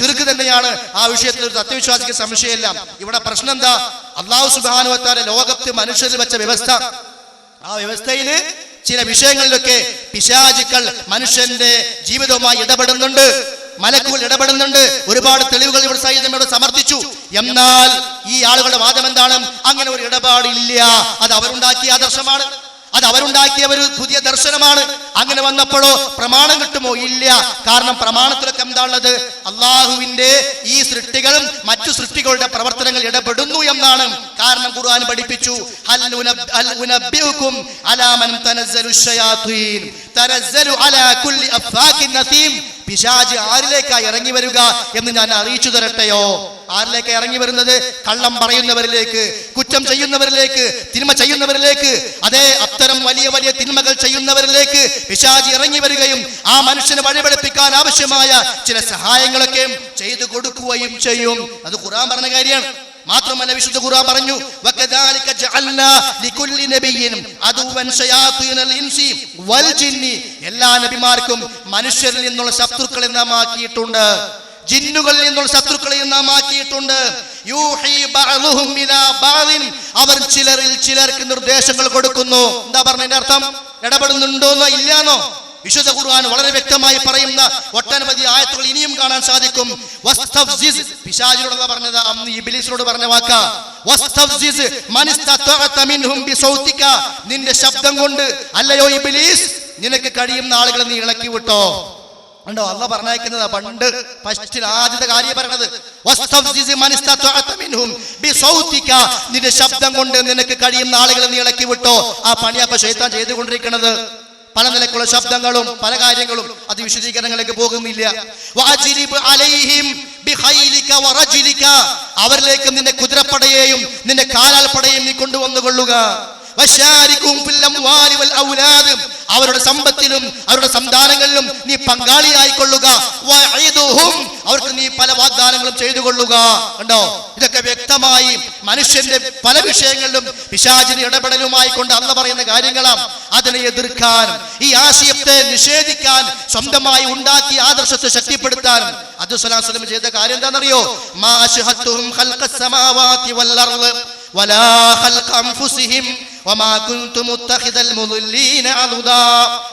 ചുരുക്ക് തന്നെയാണ് ആ വിഷയത്തിൽ ഒരു തത്വവിശ്വാസിക്ക് സംശയമില്ല. ഇവിടെ പ്രശ്നം എന്താ അള്ളാഹു സുബാനുവത്താരെ ലോകത്ത് മനുഷ്യരിൽ വെച്ച വ്യവസ്ഥ. ആ വ്യവസ്ഥയിൽ ചില വിഷയങ്ങളിലൊക്കെ പിശാചുക്കൾ മനുഷ്യന്റെ ജീവിതവുമായി ഇടപെടുന്നുണ്ട്. മലക്കുകൾ ഇടപെടുന്നുണ്ട്. ഒരുപാട് തെളിവുകൾ ഇവിടെ സൈന്യമോട് സമർത്ഥിച്ചു. എന്നാൽ ഈ ആളുകളുടെ വാദം എന്താണ് അങ്ങനെ ഒരു ഇടപാടില്ല. അത് അവരുണ്ടാക്കിയ ആദർശമാണ്. അത് അവരുണ്ടാക്കിയ ഒരു പുതിയ ദർശനമാണ്. അങ്ങനെ വന്നപ്പോഴോ പ്രമാണം കിട്ടുമോ? ഇല്ല. കാരണം പ്രമാണത്തിലൊക്കെ എന്താ ഉള്ളത് അള്ളാഹുവിന്റെ ഈ സൃഷ്ടികളും മറ്റു സൃഷ്ടികളുടെ പ്രവർത്തനങ്ങൾ ഇടപെടുന്നു എന്നാണ്. കാരണം ഖുർആൻ പഠിപ്പിച്ചു. പിശാജ് ആരിലേക്കാ ഇറങ്ങി വരിക എന്ന് ഞാൻ അറിയിച്ചു തരട്ടെയോ? ആരിലേക്ക് ഇറങ്ങി വരുന്നത്? കള്ളം പറയുന്നവരിലേക്ക് കുറ്റം ചെയ്യുന്നവരിലേക്ക് തിന്മ ചെയ്യുന്നവരിലേക്ക് അതേ അത്തരം വലിയ വലിയ തിന്മകൾ ചെയ്യുന്നവരിലേക്ക് പിശാജി ഇറങ്ങി വരികയും ആ മനുഷ്യനെ വഴിപെടുപ്പിക്കാൻ ആവശ്യമായ ചില സഹായങ്ങളൊക്കെ ചെയ്തു കൊടുക്കുകയും ചെയ്യും. അത് ഖുറാൻ പറഞ്ഞ കാര്യമാണ്. മാത്രമല്ല വിശുദ്ധ ഖുർആൻ പറഞ്ഞു വകദാലിക ജഅൽനാ ലികുല്ലി നബിയിൻ അദുവൻ ശയാത്തീനൽ ഇൻസി വൽ ജിന്നി. എല്ലാ നബിമാർക്കും മനുഷ്യരിൽ നിന്നുള്ള ശത്രുക്കളെ നാം ആക്കിയിട്ടുണ്ട്. ജിന്നുകളിൽ നിന്നുള്ള ശത്രുക്കളെയും നാം ആക്കിയിട്ടുണ്ട്. അവർ ചിലരിൽ ചിലർക്ക് നിർദ്ദേശങ്ങൾ കൊടുക്കുന്നു. എന്താ പറഞ്ഞതിന്റെ അർത്ഥം? ഇടപെടുന്നുണ്ടോന്നോ ഇല്ലാന്നോ? വിശുദ്ധ ഖുർആൻ വളരെ വ്യക്തമായി പറയുന്ന ഒട്ടനവധി ആയത്തുകൾ ഇനിയും കാണാൻ സാധിക്കും. പിശാചിനോട് പറഞ്ഞത് അന്ന് ഇബ്ലീസിനോട് പറഞ്ഞ വാക്ക. നിന്റെ ശബ്ദം കൊണ്ട് അല്ലയോ ഇബിലീസ് നിനക്ക് കഴിയുന്ന ആളുകളെ നീ ഇളക്കി വിട്ടോ. ഉണ്ടോ അല്ല പറഞ്ഞയക്കുന്നത് പണ്ട് ഫസ്റ്റിൽ ആദ്യത്തെ കാര്യം പറയണത്. നിന്റെ ശബ്ദം കൊണ്ട് നിനക്ക് കഴിയുന്ന ആളുകളെ നീ ഇളക്കി വിട്ടോ. ആ പണി അപ്പൊ ശൈത്താൻ ചെയ്തുകൊണ്ടിരിക്കുന്നത് പല നിലക്കുള്ള ശബ്ദങ്ങളും പല കാര്യങ്ങളും അത് വിശദീകരണങ്ങളിലേക്ക് പോകുന്നില്ല. അവരിലേക്ക് നിന്റെ കുതിരപ്പടയെയും നിന്റെ കാലാൽപ്പടയെയും നീ കൊണ്ടുവന്നു അവരുടെ സമ്പത്തിലും അവരുടെ സന്താനങ്ങളിലും നീ പങ്കാളിയായി കൊള്ളുക വഇദുഹും. അവർക്ക് നീ പല വാഗ്ദാനങ്ങളും ചെയ്തു കൊള്ളുക ഉണ്ടോ ഇതൊക്കെ വ്യക്തമായി മനുഷ്യന്റെ പല വിഷയങ്ങളിലും പിശാചിന് ഇടപെടലുമായി കൊണ്ട് അന്ന് പറയുന്ന കാര്യങ്ങളാണ്. അതിനെ എതിർക്കാൻ ഈ ആശയത്തെ നിഷേധിക്കാൻ സ്വന്തമായി ഉണ്ടാക്കിയ ആദർശത്തെ ശക്തിപ്പെടുത്താൻ. അബ്ദുസലാം ചെയ്ത കാര്യം എന്താണെന്നറിയോ? മാ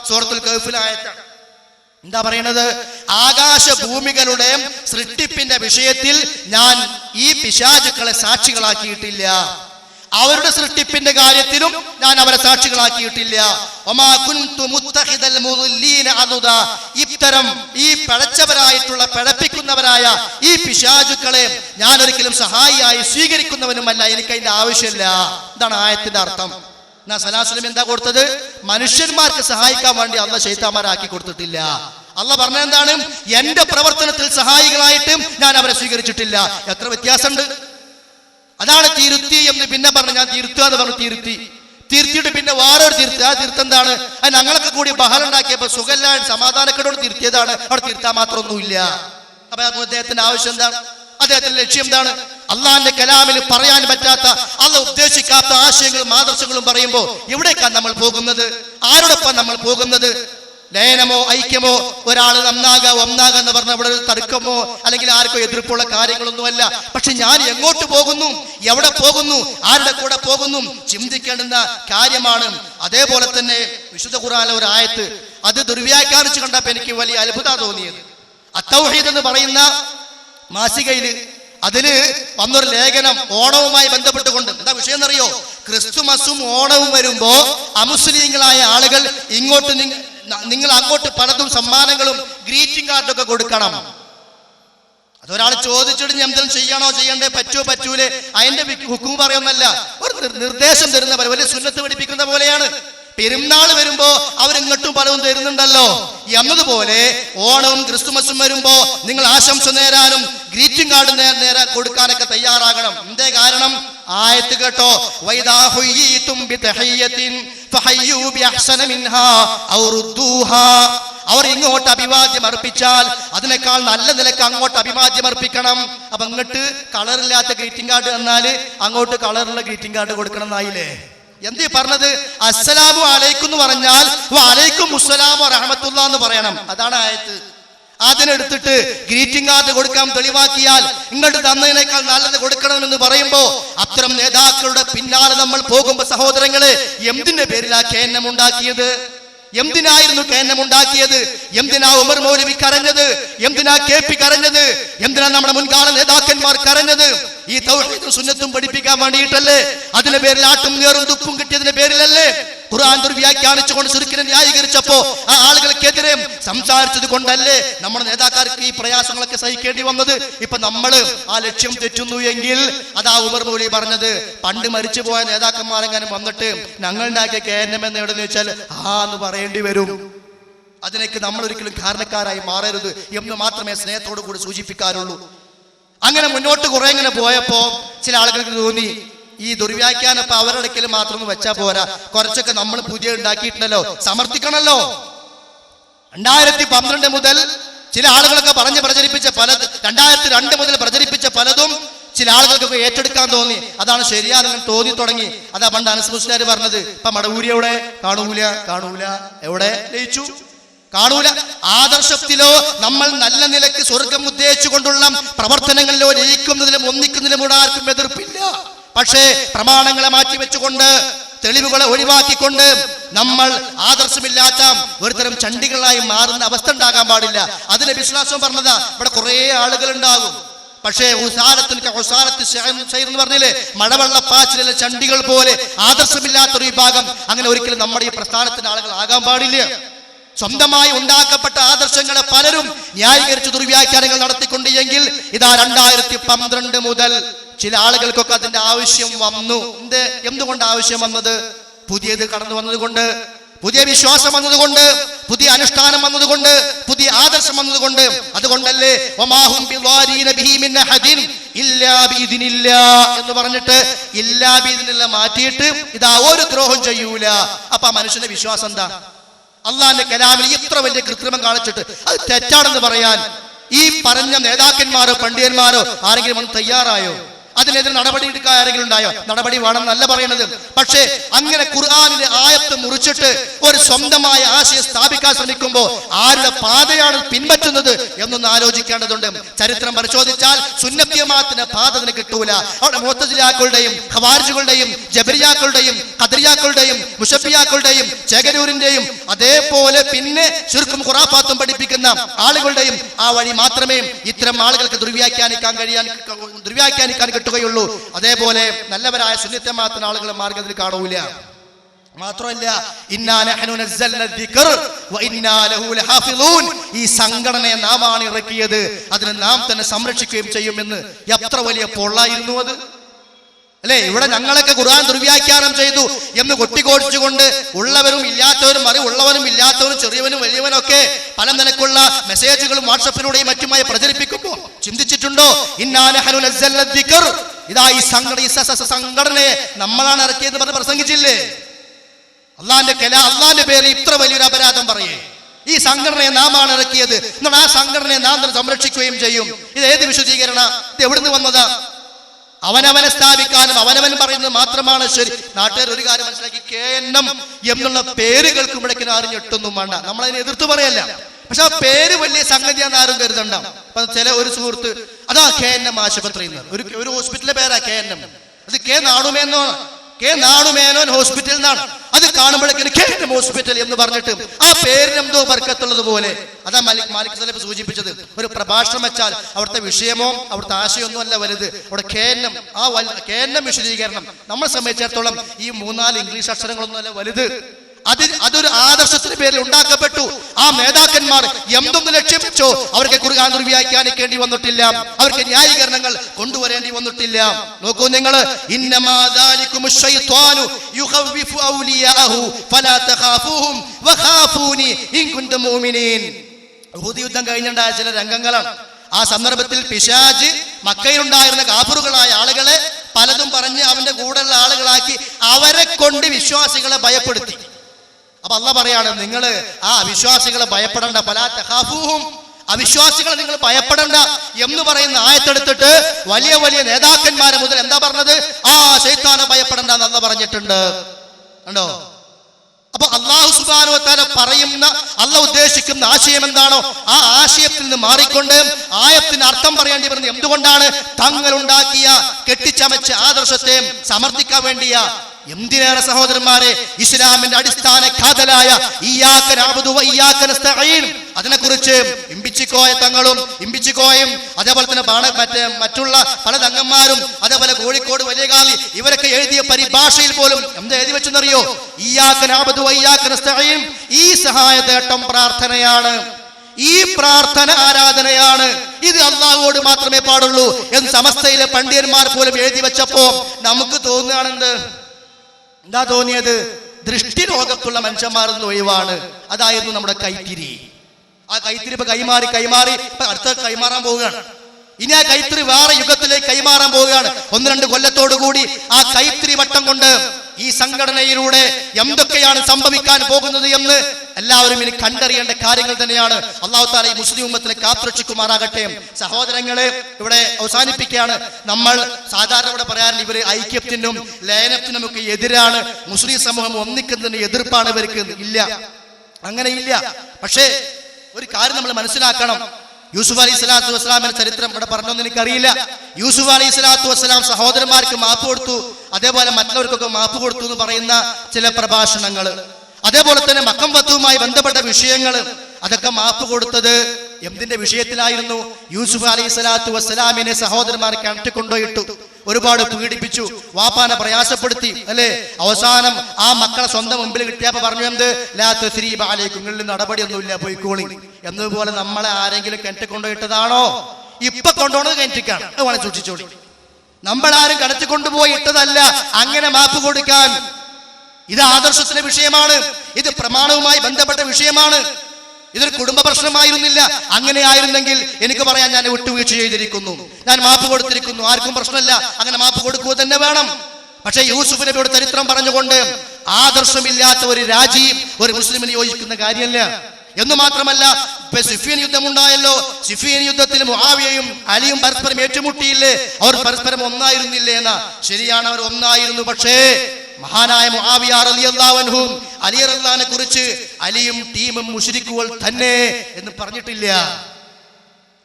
സൂറത്തുൽ കൗഫിൽ ആയത്താണ് എന്താ പറയണത്? ആകാശ ഭൂമികളുടെ സൃഷ്ടിപ്പിന്റെ വിഷയത്തിൽ ഞാൻ ഈ പിശാചുക്കളെ സാക്ഷികളാക്കിയിട്ടില്ല. അവരുടെ സൃഷ്ടിപ്പിന്റെ കാര്യത്തിലും ഞാൻ അവരെ സാക്ഷികളാക്കിയിട്ടില്ല. ഇത്തരം ഈ പഴച്ചവരായിട്ടുള്ള പഴപ്പിക്കുന്നവരായ ഈ പിശാചുക്കളെ ഞാൻ ഒരിക്കലും സഹായിയായി സ്വീകരിക്കുന്നവനുമല്ല. എനിക്ക് അതിന്റെ ആവശ്യമില്ല. ഇതാണ് ആയത്തിന്റെ അർത്ഥം. എന്നാ സലാസ്ലം എന്താ കൊടുത്തത്? മനുഷ്യന്മാർക്ക് സഹായിക്കാൻ വേണ്ടി അന്ന ശൈത്താമാരാക്കി കൊടുത്തിട്ടില്ല. അല്ല പറഞ്ഞ എന്താണ്? എന്റെ പ്രവർത്തനത്തിൽ സഹായികളായിട്ടും ഞാൻ അവരെ സ്വീകരിച്ചിട്ടില്ല. എത്ര വ്യത്യാസമുണ്ട്? അതാണ് തിരുത്തി എന്ന് പിന്നെ പറഞ്ഞു ഞാൻ തിരുത്തുക എന്ന് പറഞ്ഞു തിരുത്തി. തിരുത്തിയിട്ട് പിന്നെ വേറൊരു തിരുത്തി. ആ തിരുത്ത് എന്താണ്? അത് ഞങ്ങളൊക്കെ കൂടി ബഹളം ഉണ്ടാക്കിയപ്പോ സുഖല്ലാൻ സമാധാനക്കേടോട് തിരുത്തിയതാണ്. അവിടെ തിരുത്താൻ മാത്രമൊന്നുമില്ല. അപ്പൊ അദ്ദേഹത്തിന്റെ ആവശ്യം എന്താണ്? അദ്ദേഹത്തിന്റെ ലക്ഷ്യം എന്താണ്? അള്ളാഹിന്റെ കലാമിൽ പറയാൻ പറ്റാത്ത അല്ല ഉദ്ദേശിക്കാത്ത ആശയങ്ങളും ആദർശങ്ങളും പറയുമ്പോൾ എവിടേക്കാണ് നമ്മൾ പോകുന്നത്? ആരോടൊപ്പം നമ്മൾ പോകുന്നത്? ലയനമോ ഐക്യമോ ഒരാൾ നന്നാക ഒന്നാക എന്ന് പറഞ്ഞ അവിടെ ഒരു തർക്കമോ അല്ലെങ്കിൽ ആർക്കോ എതിർപ്പുള്ള കാര്യങ്ങളൊന്നുമല്ല. പക്ഷെ ഞാൻ എങ്ങോട്ട് പോകുന്നു? എവിടെ പോകുന്നു? ആരുടെ കൂടെ പോകുന്നു? ചിന്തിക്കേണ്ടുന്ന കാര്യമാണ്. അതേപോലെ തന്നെ വിശുദ്ധ ഖുറാനിലെ ഒരു ആയത്ത് അത് ദുർവ്യാഖ്യാനിച്ചു കണ്ടപ്പോ എനിക്ക് വലിയ അത്ഭുത തോന്നിയത്. അത്തൗഹീദ് എന്ന് പറയുന്ന മാസികയിൽ അതിൽ വന്നൊരു ലേഖനം ഓണവുമായി ബന്ധപ്പെട്ടുകൊണ്ട് എന്താ വിഷയം എന്നറിയോ? ക്രിസ്തുമസും ഓണവും വരുമ്പോ അമുസ്ലിങ്ങളായ ആളുകൾ ഇങ്ങോട്ട് നിങ്ങൾ അങ്ങോട്ട് പലതും സമ്മാനങ്ങളും ഗ്രീറ്റിംഗ് കാർഡൊക്കെ കൊടുക്കണം. അതൊരാൾ ചോദിച്ചിട്ട് ഞാൻ എന്തെങ്കിലും ചെയ്യണോ ചെയ്യണ്ടേ പറ്റുമോ പറ്റൂലേ അതിന്റെ ഹുക്കും പറയുന്നല്ല ഒരു നിർദ്ദേശം തരുന്ന പോലെ വലിയ സുന്നത്ത് പഠിപ്പിക്കുന്ന പോലെയാണ്. പെരുന്നാൾ വരുമ്പോ അവരിങ്ങോട്ടും പലവും തരുന്നുണ്ടല്ലോ. എന്നതുപോലെ ഓണവും ക്രിസ്തുമസും വരുമ്പോ നിങ്ങൾ ആശംസ നേരാനും ഗ്രീറ്റിംഗ് കാർഡ് നേരം കൊടുക്കാനൊക്കെ തയ്യാറാകണം. എന്തേ കാരണം? ആയത്ത് കേട്ടോ. അവർ ഇങ്ങോട്ട് അഭിവാദ്യം അർപ്പിച്ചാൽ അതിനേക്കാൾ നല്ല നിലയ്ക്ക് അങ്ങോട്ട് അഭിവാദ്യം അർപ്പിക്കണം. അപ്പൊ ഇങ്ങോട്ട് കളറില്ലാത്ത ഗ്രീറ്റിംഗ് കാർഡ് തന്നാൽ അങ്ങോട്ട് കളറുള്ള ഗ്രീറ്റിംഗ് കാർഡ് കൊടുക്കണം എന്നായില്ലേ? എന്തീ പറഞ്ഞത്? അസ്സലാമു അലൈക്കും എന്ന് പറഞ്ഞാൽ അലൈക്കും മുസ്സലാമു റഹമത്തുള്ള എന്ന് പറയണം. അതാണ് ആയത്ത്. അതിനെടുത്തിട്ട് ഗ്രീറ്റിംഗ് കാർഡ് കൊടുക്കാൻ തെളിവാക്കിയാൽ ഇങ്ങോട്ട് തന്നതിനേക്കാൾ നല്ലത് കൊടുക്കണമെന്ന് പറയുമ്പോ അത്തരം നേതാക്കളുടെ പിന്നാലെ നമ്മൾ പോകുമ്പോ സഹോദരങ്ങളെ എന്തിന്റെ പേരിലാ കേന്നം ഉണ്ടാക്കിയത്? എന്തിനായിരുന്നു കേന്നം ഉണ്ടാക്കിയത്? എന്തിനാ ഉമർ മൗലവി കരഞ്ഞത്? എന്തിനാ കെ പി കരഞ്ഞത്? എന്തിനാ നമ്മുടെ മുൻകാല നേതാക്കന്മാർ കരഞ്ഞത്? ഈ സുന്നത്തും പഠിപ്പിക്കാൻ വേണ്ടിയിട്ടല്ലേ? അതിന്റെ പേരിൽ ആട്ടും കയറും ദുഃഖം കിട്ടിയതിന്റെ ഖുർആൻ ദുർവ്യാഖ്യാനിച്ചുകൊണ്ട് ചുരുക്കിനെ ന്യായീകരിച്ചപ്പോ ആ ആളുകൾക്കെതിരെ സംസാരിച്ചത് കൊണ്ടല്ലേ നമ്മുടെ നേതാക്കാർക്ക് ഈ പ്രയാസങ്ങളൊക്കെ സഹിക്കേണ്ടി വന്നത്? ഇപ്പൊ നമ്മൾ ആ ലക്ഷ്യം തെറ്റുന്നു എങ്കിൽ അതാ ഉമർ മൗലി പറഞ്ഞത് പണ്ട് മരിച്ചു പോയ നേതാക്കന്മാരെങ്ങാനും വന്നിട്ട് ഞങ്ങൾ ഉണ്ടാക്കിയ കേന്ദ്രം എന്ന് എവിടെന്ന് വെച്ചാൽ ആ എന്ന് പറയേണ്ടി വരും. അതിനേക്ക് നമ്മൾ ഒരിക്കലും കാരണക്കാരായി മാറരുത് എന്ന് മാത്രമേ സ്നേഹത്തോടു കൂടി സൂചിപ്പിക്കാറുള്ളൂ. അങ്ങനെ മുന്നോട്ട് കുറെ ഇങ്ങനെ പോയപ്പോ ചില ആളുകൾക്ക് തോന്നി ഈ ദുർവ്യാഖ്യാനം ഇപ്പൊ അവരുടെ മാത്രം വെച്ചാ പോരാ. കുറച്ചൊക്കെ നമ്മൾ പുതിയ ഉണ്ടാക്കിയിട്ടുണ്ടല്ലോ. സമർത്ഥിക്കണല്ലോ. രണ്ടായിരത്തി പന്ത്രണ്ട് മുതൽ ചില ആളുകളൊക്കെ പറഞ്ഞ് പ്രചരിപ്പിച്ച പല രണ്ടായിരത്തി രണ്ട് മുതൽ പ്രചരിപ്പിച്ച പലതും ചില ആളുകൾക്കൊക്കെ ഏറ്റെടുക്കാൻ തോന്നി. അതാണ് ശരിയാണെന്ന് തോന്നി തുടങ്ങി. അതാ പണ്ട് അനസ്മുസ്ലാർ പറഞ്ഞത്. ഇപ്പൊ മടവൂരി എവിടെ? കാണൂല കാണൂല. എവിടെ? ലയിച്ചു. കാണൂല. ആദർശത്തിലോ നമ്മൾ നല്ല നിലയ്ക്ക് സ്വർഗം ഉദ്ദേശിച്ചുകൊണ്ടുള്ള പ്രവർത്തനങ്ങളിലോ ലയിക്കുന്നതിലും ഒന്നിക്കുന്നതിലും ഇവിടെ ആർക്കും എതിർപ്പില്ല. പക്ഷേ പ്രമാണങ്ങളെ മാറ്റി വെച്ചുകൊണ്ട് തെളിവുകളെ ഒഴിവാക്കിക്കൊണ്ട് നമ്മൾ ആദർശമില്ലാത്ത ഒരുതരം ചണ്ടികളായി മാറുന്ന അവസ്ഥ ഉണ്ടാകാൻ പാടില്ല. അതിന് വിശ്വാസം പറഞ്ഞതാ. ഇവിടെ കുറെ ആളുകൾ ഉണ്ടാകും പക്ഷേ എന്ന് പറഞ്ഞില്ലേ? മഴവെള്ളപ്പാച്ചിലെ ചണ്ടികൾ പോലെ ആദർശമില്ലാത്ത ഒരു വിഭാഗം. അങ്ങനെ ഒരിക്കലും നമ്മുടെ ഈ പ്രസ്ഥാനത്തിന്റെ ആളുകൾ ആകാൻ പാടില്ല. സ്വന്തമായി ഉണ്ടാക്കപ്പെട്ട ആദർശങ്ങളെ പലരും ന്യായീകരിച്ച് ദുർവ്യാഖ്യാനങ്ങൾ നടത്തിക്കൊണ്ട് എങ്കിൽ ഇതാ രണ്ടായിരത്തി പന്ത്രണ്ട് മുതൽ ചില ആളുകൾക്കൊക്കെ അതിന്റെ ആവശ്യം വന്നു. എന്ത്? എന്തുകൊണ്ട് ആവശ്യം വന്നത്? പുതിയത് കടന്നു വന്നതുകൊണ്ട് പുതിയ വിശ്വാസം വന്നതുകൊണ്ട് പുതിയ അനുഷ്ഠാനം വന്നതുകൊണ്ട് പുതിയ ആദർശം വന്നതുകൊണ്ട്. അതുകൊണ്ടല്ലേ? എന്ന് പറഞ്ഞിട്ട് ഇല്ലാ ബിഇദ്നില്ല മാറ്റിയിട്ട് ഇതാ ഒരു ദ്രോഹം ചെയ്യൂല. അപ്പൊ ആ മനുഷ്യന്റെ വിശ്വാസം എന്താ? അള്ളാന്റെ കലാമിൽ ഇത്ര വലിയ കൃത്രിമം കാണിച്ചിട്ട് അത് തെറ്റാണെന്ന് പറയാൻ ഈ പറഞ്ഞ നേതാക്കന്മാരോ പണ്ഡിതന്മാരോ ആരെങ്കിലും തയ്യാറായോ? അതിനെതിരെ നടപടി എടുക്കാൻ ആരെങ്കിലും ഉണ്ടായോ? നടപടി വേണമെന്നല്ല പറയണത്. പക്ഷേ അങ്ങനെ ഖുർആാനിന്റെ ആയത്ത് മുറിച്ചിട്ട് ഒരു സ്വന്തമായ ആശയം സ്ഥാപിക്കാൻ ശ്രമിക്കുമ്പോൾ ആരുടെ പാതയാണ് പിൻപറ്റുന്നത് എന്നൊന്ന് ആലോചിക്കേണ്ടതുണ്ട്. ചരിത്രം പരിശോധിച്ചാൽ സുന്നത്യമാത്തിന് പാതത്തിന് കിട്ടൂല. അവിടെ മോത്തജിലാക്കളുടെയും ഖവാർജുകളുടെയും ജബരിയാക്കളുടെയും ഖദറിയാക്കളുടെയും മുഷഫിയാക്കളുടെയും ചേകരൂരിന്റെയും അതേപോലെ പിന്നെ ചുരുക്കും ഖുറാഫാത്തും പഠിപ്പിക്കുന്ന ആളുകളുടെയും ആ വഴി മാത്രമേ ഇത്തരം ആളുകൾക്ക് ദുർവ്യാഖ്യാനിക്കാൻ കഴിയാൻ ദുർവ്യാഖ്യാനിക്കാൻ കിട്ടുകയുള്ളൂ അതേപോലെ നല്ലവരായ സുന്നിത്യമാത്ര ആളുകൾ മാർഗത്തിൽ കാണൂല. മാത്രമല്ല ഈ സംഘടനയെ നാമാണ് ഇറക്കിയത്. അതിനെ നാം തന്നെ സംരക്ഷിക്കുകയും ചെയ്യുമെന്ന്. എത്ര വലിയ പൊള്ളായിരുന്നു അത്. അല്ലേ? ഇവിടെ ഞങ്ങളൊക്കെ ഖുർആൻ ദുർവ്യാഖ്യാനം ചെയ്തു എന്ന് കൊട്ടിക്കോടിച്ചുകൊണ്ട് ഉള്ളവരും ഇല്ലാത്തവരും മറി ഉള്ളവരും ഇല്ലാത്തവരും ചെറിയവനും വലിയവനും ഒക്കെ പല നിലക്കുള്ള മെസ്സേജുകളും വാട്സപ്പിലൂടെയും മറ്റുമായി പ്രചരിപ്പിക്കുമ്പോൾ ചിന്തിച്ചിട്ടുണ്ടോ? ഇതാ ഈ സംഘടനയെ നമ്മളാണ് ഇറക്കിയത് പറഞ്ഞ് പ്രസംഗിച്ചില്ലേ? അള്ളാന്റെ കല അള്ളാന്റെ പേര് ഇത്ര വലിയൊരു അപരാധം പറയേ. ഈ സംഘടനയെ നാം ആണ് ഇറക്കിയത്. എന്നാൽ ആ സംഘടനയെ നാം സംരക്ഷിക്കുകയും ചെയ്യും. ഇത് ഏത് വിശദീകരണ ഇത് എവിടുന്ന് വന്നതാ? അവനവനെ സ്ഥാപിക്കാനും അവനവൻ പറയുന്നത് മാത്രമാണ് ശരി. നാട്ടുകാർ ഒരു കാര്യം മനസ്സിലാക്കി. കെ എൻ എം എന്നുള്ള പേര് കേൾക്കുമ്പോഴേക്കും ആരും ഞെട്ടൊന്നും വേണ്ട. നമ്മളതിനെ എതിർത്ത് പറയല്ല. പക്ഷെ ആ പേര് വലിയ സംഗതിയാണെന്ന് ആരും കരുതണ്ട. അപ്പൊ ചില ഒരു സുഹൃത്ത് അതാ കെ എൻ എം ആശുപത്രി ഒരു ഹോസ്പിറ്റലിലെ പേരാ കെ എൻ എം അത് കെ നാണുമേനോ കെ നാണുമേനോൻ ഹോസ്പിറ്റൽ എന്നാണ് അത് കാണുമ്പോഴേക്കും കെ എം ഹോസ്പിറ്റൽ എന്ന് പറഞ്ഞിട്ട് ആ പേരിന് എന്തോ ബർക്കത്തുള്ളത് പോലെ അതാ മാലിക് മാലിക് സലഫ് സൂചിപ്പിച്ചത്. ഒരു പ്രഭാഷണം വെച്ചാൽ അവിടുത്തെ വിഷയമോ അവിടുത്തെ ആശയമൊന്നും അല്ല വലുത്. അവിടെ കെ എം ആ വൽ- കെ എം വിശദീകരണം. നമ്മളെ സംബന്ധിച്ചിടത്തോളം ഈ മൂന്നാൽ ഇംഗ്ലീഷ് അക്ഷരങ്ങളൊന്നും അല്ല വലുത്. അതിൽ അതൊരു ആദർശത്തിന്റെ പേരിൽ ഉണ്ടാക്കപ്പെട്ടു. ആ നേതാക്കന്മാർ എന്തൊന്ന് ലക്ഷ്യം അവർക്ക് കുറുകാൻ ദുർവ്യാഖ്യാനിക്കേണ്ടി വന്നിട്ടില്ല. അവർക്ക് ന്യായീകരണങ്ങൾ കൊണ്ടുവരേണ്ടി വന്നിട്ടില്ല. നോക്കൂ നിങ്ങൾ യുദ്ധം കഴിഞ്ഞുണ്ടായ ചില രംഗങ്ങളാണ്. ആ സന്ദർഭത്തിൽ പിശാജ് മക്കയിലുണ്ടായിരുന്ന കാഫറുകളായ ആളുകളെ പലതും പറഞ്ഞ് അവന്റെ കൂടെയുള്ള ആളുകളാക്കി അവരെ കൊണ്ട് വിശ്വാസികളെ ഭയപ്പെടുത്തി. അപ്പൊ അല്ല പറയാണ് നിങ്ങൾ ആ അവിശ്വാസികളെ ഭയപ്പെടേണ്ട. പല തഹാഫൂഹും അവിശ്വാസികളെ നിങ്ങൾ ഭയപ്പെടണ്ട എന്ന് പറയുന്ന ആയത്തെടുത്തിട്ട് വലിയ വലിയ നേതാക്കന്മാരെ മുതൽ എന്താ പറഞ്ഞത്? ആ ശൈത്താനെ ഭയപ്പെടണ്ട എന്നല്ല പറഞ്ഞിട്ടുണ്ട്. കണ്ടോ? അപ്പൊ അള്ളാഹു സുബാനുവത്താല പറയുന്ന അല്ല ഉദ്ദേശിക്കുന്ന ആശയം എന്താണോ? ആ ആശയത്തിൽ നിന്ന് മാറിക്കൊണ്ട് ആയത്തിന് അർത്ഥം പറയേണ്ടി വരുന്നത് എന്തുകൊണ്ടാണ്? തങ്ങൾ ഉണ്ടാക്കിയ കെട്ടിച്ചമച്ച ആദർശത്തെ സമർത്ഥിക്കാൻ വേണ്ടിയ. എന്തിനേറെ സഹോദരന്മാരെ? ഇസ്ലാമിന്റെ അടിസ്ഥാന കാതലായ അതിനെക്കുറിച്ച് ഇമ്പിച്ചിക്കോയ തങ്ങളും ഇമ്പിച്ചിക്കോയും അതേപോലെ തന്നെ ബാണ മറ്റേ മറ്റുള്ള പല തങ്ങന്മാരും അതേപോലെ കോഴിക്കോട് വലിയകാലി ഇവരൊക്കെ എഴുതിയ പരിഭാഷയിൽ പോലും എന്ത് എഴുതി വെച്ചെന്നറിയോ? ഈ സഹായതേട്ടം പ്രാർത്ഥനയാണ്. ഈ പ്രാർത്ഥന ആരാധനയാണ്. ഇത് അള്ളാഹുവോട് മാത്രമേ പാടുള്ളൂ എന്ന് സമസ്തയിലെ പണ്ഡിതന്മാർ പോലും എഴുതി വെച്ചപ്പോ നമുക്ക് തോന്നുകയാണെന്ത്? എന്താ തോന്നിയത്? ദൃഷ്ടി രോഗത്തുള്ള മനുഷ്യന്മാരിൽ നിന്ന് ഒഴിവാണ്. അതായിരുന്നു നമ്മുടെ കൈത്തിരി. ആ കൈത്തിരി ഇപ്പൊ കൈമാറി കൈമാറി ഇപ്പൊ അടുത്ത കൈമാറാൻ പോവുകയാണ്. ഇനി ആ കൈത്തിരി വേറെ യുഗത്തിലേക്ക് കൈമാറാൻ പോവുകയാണ്. ഒന്ന് രണ്ട് കൊല്ലത്തോടു കൂടി ആ കൈത്തിരി വട്ടം കൊണ്ട് ഈ സംഘടനയിലൂടെ എന്തൊക്കെയാണ് സംഭവിക്കാൻ പോകുന്നത് എന്ന് എല്ലാവരും ഇനി കണ്ടറിയേണ്ട കാര്യങ്ങൾ തന്നെയാണ്. അള്ളാഹു താല ഈ മുസ്ലിം ഉമ്മത്തിനെ കാത്തുരക്ഷിക്കുമാറാകട്ടെ. സഹോദരങ്ങളെ ഇവിടെ അവസാനിപ്പിക്കുകയാണ്. നമ്മൾ സാധാരണ ഇവിടെ പറയാറില്ല ഇവർ ഐക്യത്തിനും ലയനത്തിനും ഒക്കെ എതിരാണ്. മുസ്ലിം സമൂഹം ഒന്നിക്കുന്നതിന് എതിർപ്പാണ് ഇവർക്ക്. ഇല്ല. അങ്ങനെ ഇല്ല പക്ഷേ ഒരു കാര്യം നമ്മൾ മനസ്സിലാക്കണം. യൂസുഫ് അലി സ്വലാത്തു വസ്സലാമിന്റെ ചരിത്രം ഇവിടെ പറഞ്ഞൊന്നും എനിക്കറിയില്ല. യൂസുഫ് അലി സ്വലാത്തു വസ്സലാം സഹോദരന്മാർക്ക് മാപ്പ് കൊടുത്തു. അതേപോലെ മറ്റുള്ളവർക്കൊക്കെ മാപ്പ് കൊടുത്തു എന്ന് പറയുന്ന ചില പ്രഭാഷണങ്ങൾ. അതേപോലെ തന്നെ മക്കം വത്തുവുമായി ബന്ധപ്പെട്ട വിഷയങ്ങൾ അതൊക്കെ മാപ്പ് കൊടുത്തത് എന്തിന്റെ വിഷയത്തിലായിരുന്നു? യൂസുഫ് അലൈഹി സ്വലാത്തു വസ്സലാമിനെ സഹോദരന്മാർ കിണറ്റിക്കൊണ്ടുപോയിട്ടു ഒരുപാട് പീഡിപ്പിച്ചു. വാപ്പാനെ പ്രയാസപ്പെടുത്തി അല്ലേ? അവസാനം ആ മക്കളെ സ്വന്തം മുമ്പിൽ കിട്ടിയപ്പോ പറഞ്ഞു എന്ത്? ലാ തസ്രീബ അലൈക്കും. നിങ്ങളിൽ നടപടിയൊന്നുമില്ല പോയിക്കോളി. എന്നതുപോലെ നമ്മളെ ആരെങ്കിലും കിണറ്റി കൊണ്ടുപോയിട്ടതാണോ? ഇപ്പൊ കൊണ്ടുപോണത് കിണറ്റിക്കാണ് വളരെ സൂക്ഷിച്ചോളി. നമ്മളാരും കിണറ്റ് കൊണ്ടുപോയി ഇട്ടതല്ല. അങ്ങനെ മാപ്പ് കൊടുക്കാൻ ഇത് ആദർശത്തിന്റെ വിഷയമാണ്. ഇത് പ്രമാണവുമായി ബന്ധപ്പെട്ട വിഷയമാണ്. ഇതൊരു കുടുംബ പ്രശ്നമായിരുന്നില്ല. അങ്ങനെ ആയിരുന്നെങ്കിൽ എനിക്ക് പറയാൻ ഞാൻ വിട്ടുവീഴ്ച ചെയ്തിരിക്കുന്നു. ഞാൻ മാപ്പ് കൊടുത്തിരിക്കുന്നു. ആർക്കും പ്രശ്നമില്ല. അങ്ങനെ മാപ്പ് കൊടുക്കുക തന്നെ വേണം. പക്ഷേ യൂസുഫ് നബിയുടെ ചരിത്രം പറഞ്ഞുകൊണ്ട് ആദർശമില്ലാത്ത ഒരു രാജി ഒരു മുസ്ലിമിന് യോജിക്കുന്ന കാര്യമല്ല. എന്ന് മാത്രമല്ല ഇപ്പൊ സിഫിയൻ യുദ്ധം ഉണ്ടായല്ലോ സിഫിയൻ യുദ്ധത്തിൽ മുഹാവിയയും അലിയും പരസ്പരം ഏറ്റുമുട്ടിയില്ലേ? അവർ പരസ്പരം ഒന്നായിരുന്നില്ലേ എന്ന? ശരിയാണ് അവർ ഒന്നായിരുന്നു. പക്ഷേ മഹാനായ അൻഹും അലി റളിയല്ലാഹുവിനെ കുറിച്ച് അലിയും ടീമും മുശ്രിക്കുകൾ തന്നെ എന്ന് പറഞ്ഞിട്ടില്ല.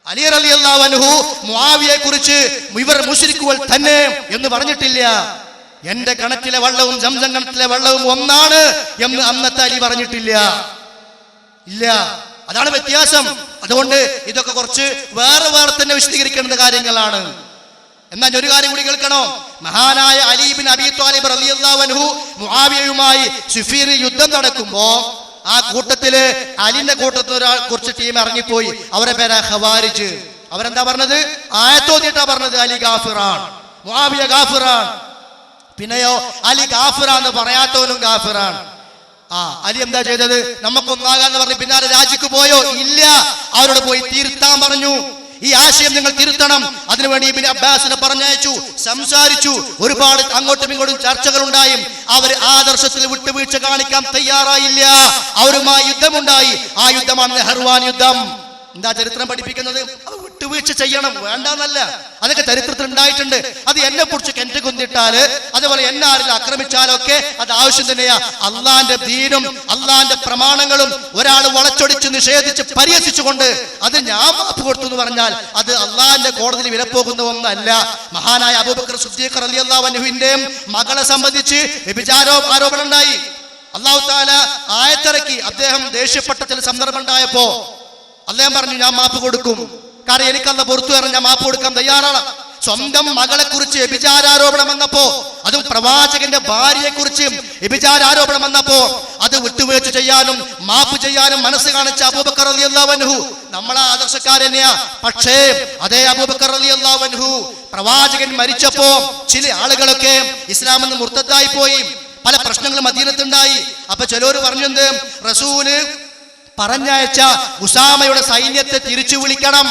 അലി റളിയല്ലാഹു അൻഹു മുആവിയെ കുറിച്ച് ഇവർ മുശ്രിക്കുകൾ തന്നെ എന്ന് പറഞ്ഞിട്ടില്ല. എന്റെ കണക്കിലെ വള്ളവും ജംസം കണക്കിലെ വെള്ളവും ഒന്നാണ് എന്ന് അന്നത്തെ അലി പറഞ്ഞിട്ടില്ല. ഇല്ല. അതാണ് വ്യത്യാസം. അതുകൊണ്ട് ഇതൊക്കെ കുറച്ച് വേറെ വേറെ തന്നെ വിശദീകരിക്കേണ്ട കാര്യങ്ങളാണ്. എന്നാൽ ഒരു കാര്യം കൂടി കേൾക്കണോ? മഹാനായ അലീബിൻ അബി താലിബ് മുആവിയയുമായി സുഫീർ യുദ്ധം നടക്കുമ്പോ ആ കൂട്ടത്തിൽ അലിന്റെ കൂട്ടത്തിൽ ഒരാൾ കുറച്ച് ടീം ഇറങ്ങിപ്പോയി. അവരെ പേരാ ഖവാരിജ്. അവരെന്താ പറഞ്ഞത്? ആയത്തോന്നിട്ടാ പറഞ്ഞത് അലി ഗാഫിറാൻ മുആവിയ ഗാഫിറാൻ പിന്നെയോ അലി ഗാഫിറാന്ന് പറയാത്തവനും ഗാഫിറാൻ ആ അലി എന്താ ചെയ്തത്? നമുക്കൊന്നാകാന്ന് പറഞ്ഞ് പിന്നാലെ രാജിക്ക് പോയോ? ഇല്ല. അവരോട് പോയി തീർത്താൻ പറഞ്ഞു. ഈ ആശയം നിങ്ങൾ തിരുത്തണം. അതിനുവേണ്ടി ഇബിൻ അബ്ബാസിനെ പറഞ്ഞയച്ചു സംസാരിച്ചു. ഒരുപാട് അങ്ങോട്ടും ഇങ്ങോട്ടും ചർച്ചകൾ ഉണ്ടായും അവർ ആദർശത്തിൽ വിട്ടുവീഴ്ച കാണിക്കാൻ തയ്യാറായില്ല. അവരുമായി യുദ്ധമുണ്ടായി. ആ യുദ്ധമാണ് ഹർവാൻ യുദ്ധം. എന്താ ചരിത്രം പഠിപ്പിക്കുന്നത്? അത് വിട്ടുവീഴ്ച ചെയ്യണം വേണ്ടെന്നല്ല. അതൊക്കെ ചരിത്രത്തിൽ ഉണ്ടായിട്ടുണ്ട്. അത് എന്നെ കുറിച്ച് കെന്റ് കുന്തിട്ടാൽ അതുപോലെ എന്നെ ആരിൽ ആക്രമിച്ചാലൊക്കെ അത് ആവശ്യം തന്നെയാ. അള്ളാന്റെ ദീനും അള്ളാന്റെ പ്രമാണങ്ങളും ഒരാൾ വളച്ചൊടിച്ച് നിഷേധിച്ച് പരിഹസിച്ചുകൊണ്ട് അത് ഞാൻ മാപ്പ് കൊടുത്തു എന്ന് പറഞ്ഞാൽ അത് അള്ളാന്റെ കോടതിയിൽ വിലപ്പോകുന്ന ഒന്നല്ല. മഹാനായ അബൂബക്കർ സുദ്ദീഖർ അലി അൻഹുവിന്റെയും മകളെ സംബന്ധിച്ച് വ്യഭിചാരോ ആരോപണം ഉണ്ടായി. അള്ളാഹു താല ആയത്തിറക്കി. അദ്ദേഹം ദേഷ്യപ്പെട്ട ചില സന്ദർഭം ഉണ്ടായപ്പോ അദ്ദേഹം പറഞ്ഞു ഞാൻ മാപ്പ് കൊടുക്കും. കാരണം എനിക്കല്ല പുറത്തു ഞാൻ മാപ്പ് കൊടുക്കാൻ തയ്യാറാണ്. സ്വന്തം മകളെ കുറിച്ച് വ്യഭിചാരോപണം വന്നപ്പോ അതും പ്രവാചകന്റെ ഭാര്യയെ കുറിച്ച് വ്യഭിചാരോപണം വന്നപ്പോ അത് വിട്ടുവീഴ്ച ചെയ്യാനും മാപ്പ് ചെയ്യാനും മനസ്സ് കാണിച്ച അബൂബക്കർ അലി അൻഹു നമ്മളെ ആദർശക്കാരനെയാ പക്ഷേ അതേ അബൂബക്കർ അലി അൻഹു പ്രവാചകൻ മരിച്ചപ്പോ ചില ആളുകളൊക്കെ ഇസ്ലാമിൽ നിന്ന് മുർത്തത്തായി പോയി. പല പ്രശ്നങ്ങളും അധീനത്തുണ്ടായി അപ്പൊ പറഞ്ഞു പറഞ്ഞെന്ത്? റസൂൽ പറഞ്ഞയച്ച ഉസാമയുടെ സൈന്യത്തെ തിരിച്ചു വിളിക്കണം.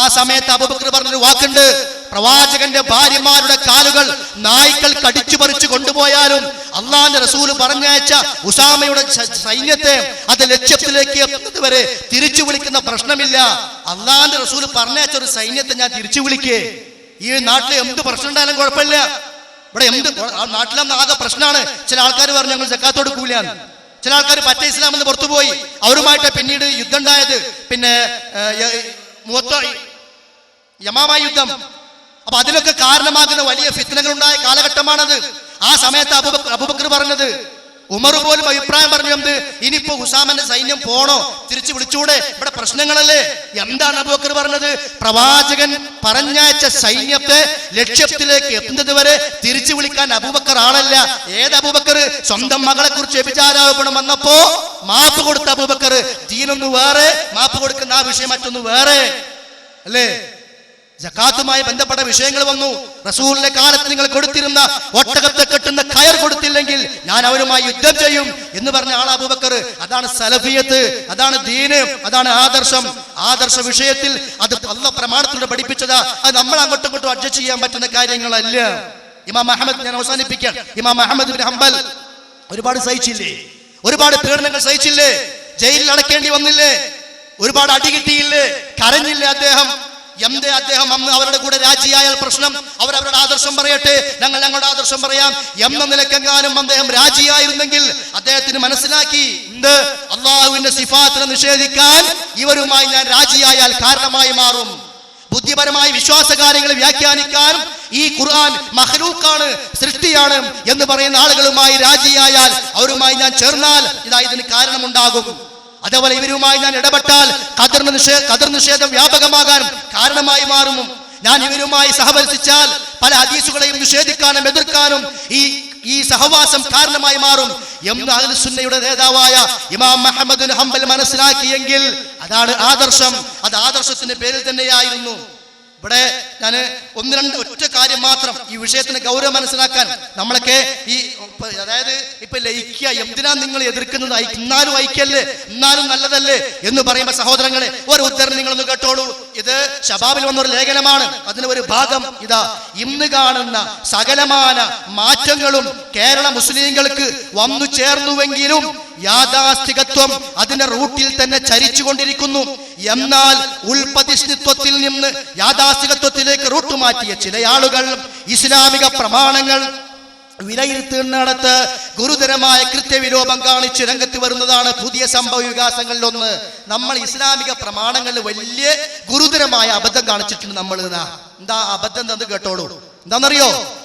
ആ സമയത്ത് അബുബക്കർ പറഞ്ഞൊരു വാക്കുണ്ട്. പ്രവാചകന്റെ ഭാര്യമാരുടെ കാലുകൾ നായ്ക്കൾ കടിച്ചു പറിച്ചു കൊണ്ടുപോയാലും അള്ളാന്റെ റസൂൽ പറഞ്ഞയച്ച ഉസാമയുടെ സൈന്യത്തെ അത് ലക്ഷ്യത്തിലേക്ക് വരെ തിരിച്ചു വിളിക്കുന്ന പ്രശ്നമില്ല. അള്ളാന്റെ റസൂൽ പറഞ്ഞയച്ച ഒരു സൈന്യത്തെ ഞാൻ തിരിച്ചു വിളിക്കേ. ഈ നാട്ടിൽ എന്ത് പ്രശ്നം ഉണ്ടായാലും കുഴപ്പമില്ല. ഇവിടെ എന്ത് നാട്ടിലെന്ന് ആകെ പ്രശ്നമാണ് ചില ആൾക്കാർ പറഞ്ഞു ഞങ്ങൾ ജക്കാത്തോട് കൊടുക്കൂല ചില ആൾക്കാർ പറ്റ ഇസ്ലാം എന്ന് പുറത്തുപോയി അവരുമായിട്ട് പിന്നീട് യുദ്ധം ഉണ്ടായത് പിന്നെ മൂവത്തോ യമാമ യുദ്ധം. അപ്പൊ അതിലൊക്കെ കാരണമാകുന്ന വലിയ ഫിത്തനകൾ ഉണ്ടായ കാലഘട്ടമാണത്. ആ സമയത്ത് അബൂബക്കർ പറഞ്ഞത് ഉമർ പോലും അഭിപ്രായം പറഞ്ഞു എന്ത്? ഇനിയിപ്പോ ഹുസാമന്റെ സൈന്യം പോണോ? തിരിച്ചു വിളിച്ചൂടെ? ഇവിടെ പ്രശ്നങ്ങളല്ലേ? എന്താണ് അബൂബക്കർ പറഞ്ഞത്? പ്രവാചകൻ പറഞ്ഞയച്ച സൈന്യത്തെ ലക്ഷ്യത്തിലേക്ക് എത്തുന്നത് വരെ തിരിച്ചു വിളിക്കാൻ അബൂബക്കർ ആളല്ല. ഏത് അബൂബക്കർ? സ്വന്തം മകളെ കുറിച്ച് വ്യഭിചാരോപണം വന്നപ്പോ മാപ്പ് കൊടുത്ത അബൂബക്കർ. ദീനൊന്ന് വേറെ മാപ്പ് കൊടുക്കുന്ന ആ വിഷയം മറ്റൊന്ന് വേറെ. അല്ലേ? ജക്കാത്തുമായി ബന്ധപ്പെട്ട വിഷയങ്ങൾ വന്നു. റസൂലിന്റെ കാലത്ത് നിങ്ങൾ കൊടുത്തിരുന്ന ഒട്ടകത്തെ കെട്ടുന്ന കയർ കൊടുത്തില്ലെങ്കിൽ ഞാൻ അവരുമായി യുദ്ധം ചെയ്യും എന്ന് പറഞ്ഞ ആൾ അബൂബക്കർ. അതാണ് സലഫിയത്ത് അതാണ് ദീന് അതാണ് ആദർശം. ആദർശ വിഷയത്തിൽ അത് അല്ല പ്രമാണത്തിലൂടെ പഠിപ്പിച്ചതാ. അത് നമ്മൾ അങ്ങോട്ടും ഇങ്ങോട്ടും അഡ്ജസ്റ്റ് ചെയ്യാൻ പറ്റുന്ന കാര്യങ്ങളല്ല. ഇമാം അഹമ്മദ് ഞാൻ അവസാനിപ്പിക്കാം. ഇമാം അഹമ്മദ് ബിൻ ഹംബൽ ഒരുപാട് സഹിച്ചില്ലേ? ഒരുപാട് പീഡനങ്ങൾ സഹിച്ചില്ലേ? ജയിലിൽ അടക്കേണ്ടി വന്നില്ലേ? ഒരുപാട് അടി കിട്ടിയില്ലേ? കരഞ്ഞില്ലേ അദ്ദേഹം? എന്തേ അദ്ദേഹം അന്ന് അവരുടെ കൂടെ രാജിയായാൽ പ്രശ്നം? അവർ അവരുടെ ആദർശം പറയട്ടെ. ഞങ്ങൾ ഞങ്ങളുടെ ആദർശം പറയാം. എന്ന നിലക്കെങ്ങാനും അദ്ദേഹം രാജിയായിരുന്നെങ്കിൽ അദ്ദേഹത്തിന് മനസ്സിലാക്കി. എന്ത് അള്ളാഹുവിന്റെ സിഫാത്തിനെ നിഷേധിക്കാൻ ഇവരുമായി ഞാൻ രാജിയായാൽ കാരണമായി മാറും. ബുദ്ധിപരമായ വിശ്വാസ കാര്യങ്ങൾ വ്യാഖ്യാനിക്കാൻ ഈ ഖുർആൻ മഹ്ലൂക്കാണ് സൃഷ്ടിയാണ് എന്ന് പറയുന്ന ആളുകളുമായി രാജിയായാൽ അവരുമായി ഞാൻ ചേർന്നാൽ ഇതാ ഇതിന് കാരണമുണ്ടാകും. അതേപോലെ ഇവരുമായി ഞാൻ ഇടപെട്ടാൽ കതിർ നിഷേ കതിർ നിഷേധം വ്യാപകമാകാൻ കാരണമായി മാറും. ഞാൻ ഇവരുമായി സഹവസിച്ചാൽ പല ഹദീസുകളെയും നിഷേധിക്കാനും എതിർക്കാനും ഈ ഈ സഹവാസം കാരണമായി മാറും എന്ന് അഹ്ലുസുന്നയുടെ നേതാവായ ഇമാം മുഹമ്മദ് ഹംബൽ മനസ്സിലാക്കിയെങ്കിൽ അതാണ് ആദർശം. അത് ആദർശത്തിന്റെ പേരിൽ തന്നെയായിരുന്നു. ഇവിടെ ഞാൻ ഒന്ന് രണ്ട് ഒറ്റ കാര്യം മാത്രം ഈ വിഷയത്തിന് ഗൗരവം മനസ്സിലാക്കാൻ നമ്മളൊക്കെ ഈ അതായത് ഇപ്പൊ ലയിക്കുക എന്തിനാ നിങ്ങൾ എതിർക്കുന്നത്? ഇന്നാലും ഐക്യല്ലേ ഇന്നാലും നല്ലതല്ലേ? എന്ന് പറയുമ്പോ സഹോദരങ്ങളെ ഒരു ഉദ്ധരണം നിങ്ങളൊന്ന് കേട്ടോളൂ. ഇത് ഷബാബിൽ വന്നൊരു ലേഖനമാണ്. അതിന് ഒരു ഭാഗം ഇതാ. ഇന്ന് കാണുന്ന സകലമാന മാറ്റങ്ങളും കേരള മുസ്ലിങ്ങൾക്ക് വന്നു ചേർന്നുവെങ്കിലും യാഥാസ്ഥികത്വം അതിന്റെ റൂട്ടിൽ തന്നെ ചരിച്ചുകൊണ്ടിരിക്കുന്നു. എന്നാൽ ഉൽപ്പതിഷ്ണിത്വത്തിൽ നിന്ന് യാഥാസ്ഥികത്വത്തിലേക്ക് റൂട്ട് മാറ്റിയ ചില ആളുകൾ ഇസ്ലാമിക പ്രമാണങ്ങൾ വിലയിരുത്തുന്നിടത്ത് ഗുരുതരമായ കൃത്യവിലോപം കാണിച്ച് രംഗത്ത് വരുന്നതാണ് പുതിയ സംഭവ വികാസങ്ങളിൽ ഒന്ന് നമ്മൾ ഇസ്ലാമിക പ്രമാണങ്ങളിൽ വലിയ ഗുരുതരമായ അബദ്ധം കാണിച്ചിട്ടുണ്ട് നമ്മൾ. എന്താ അബദ്ധം എന്ന് കേട്ടോളൂ. എന്താണെന്നറിയോ?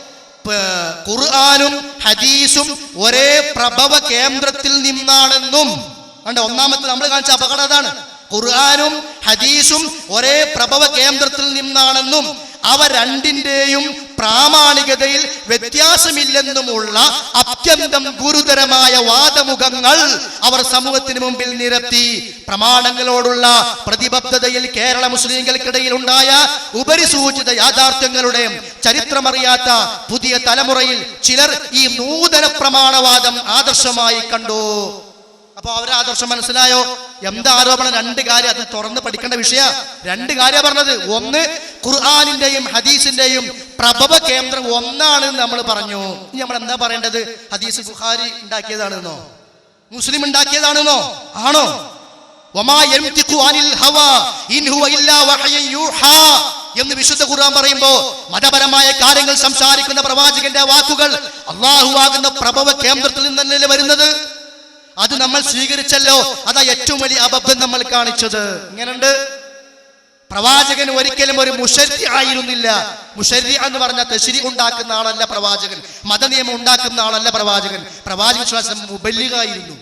ഖുർആനും ഹദീസും ഒരേ പ്രഭവ കേന്ദ്രത്തിൽ നിന്നാണെന്നും. അണ്ട് ഒന്നാമത്തെ നമ്മൾ കാണിച്ച അപകടം അതാണ്. ഖുർആനും ഹദീസും ഒരേ പ്രഭവ കേന്ദ്രത്തിൽ നിന്നാണെന്നും അവ രണ്ടിന്റെയും പ്രാമാണികതയിൽ വ്യത്യാസമില്ലെന്നുമുള്ള അത്യന്തം ഗുരുതരമായ വാദമുഖങ്ങൾ അവർ സമൂഹത്തിന് മുമ്പിൽ നിരത്തി. പ്രമാണങ്ങളോടുള്ള പ്രതിബദ്ധതയിൽ കേരള മുസ്ലിങ്ങൾക്കിടയിൽ ഉണ്ടായ ഉപരിസൂചിത യാഥാർത്ഥ്യങ്ങളുടെ ചരിത്രമറിയാത്ത പുതിയ തലമുറയിൽ ചിലർ ഈ നൂതന പ്രമാണവാദം ആദർശമായി കണ്ടു. അപ്പൊ അവരെ ആദർശം മനസ്സിലായോ? എന്താ ആരോപണം? രണ്ട് കാര്യം. അത് തുറന്ന് പഠിക്കേണ്ട വിഷയ. രണ്ട് കാര്യം പറഞ്ഞത്. ഒന്ന് ഖുർആാനിന്റെയും ഹദീസിന്റെയും പ്രഭവ കേന്ദ്രം ഒന്നാണ് എന്ന് നമ്മൾ പറഞ്ഞു. ഇനി നമ്മൾ എന്താ പറയേണ്ടത്? ഹദീസ് ബുഖാരി ഉണ്ടാക്കിയതാണെന്നോ? മുസ്ലിം ഉണ്ടാക്കിയതാണെന്നോ? ആണോ? എന്ന് വിശുദ്ധ ഖുർആൻ പറയുമ്പോ മതപരമായ കാര്യങ്ങൾ സംസാരിക്കുന്ന പ്രവാചകന്റെ വാക്കുകൾ അള്ളാഹു ആകുന്ന പ്രഭവ കേന്ദ്രത്തിൽ നിന്നല്ലേ വരുന്നത്? അത് നമ്മൾ സ്വീകരിച്ചല്ലോ. അതാ ഏറ്റവും വലിയ അബദ്ധം നമ്മൾ കാണിച്ചത്. ഇങ്ങനുണ്ട് പ്രവാചകൻ ഒരിക്കലും ഒരു മുഷരി ആയിരുന്നില്ല. മുഷരി എന്ന് പറഞ്ഞ തെശരി ഉണ്ടാക്കുന്ന ആളല്ല പ്രവാചകൻ. മതനിയമം ഉണ്ടാക്കുന്ന ആളല്ല പ്രവാചകൻ. പ്രവാചക വിശ്വാസം മുബല്ലികായിരുന്നു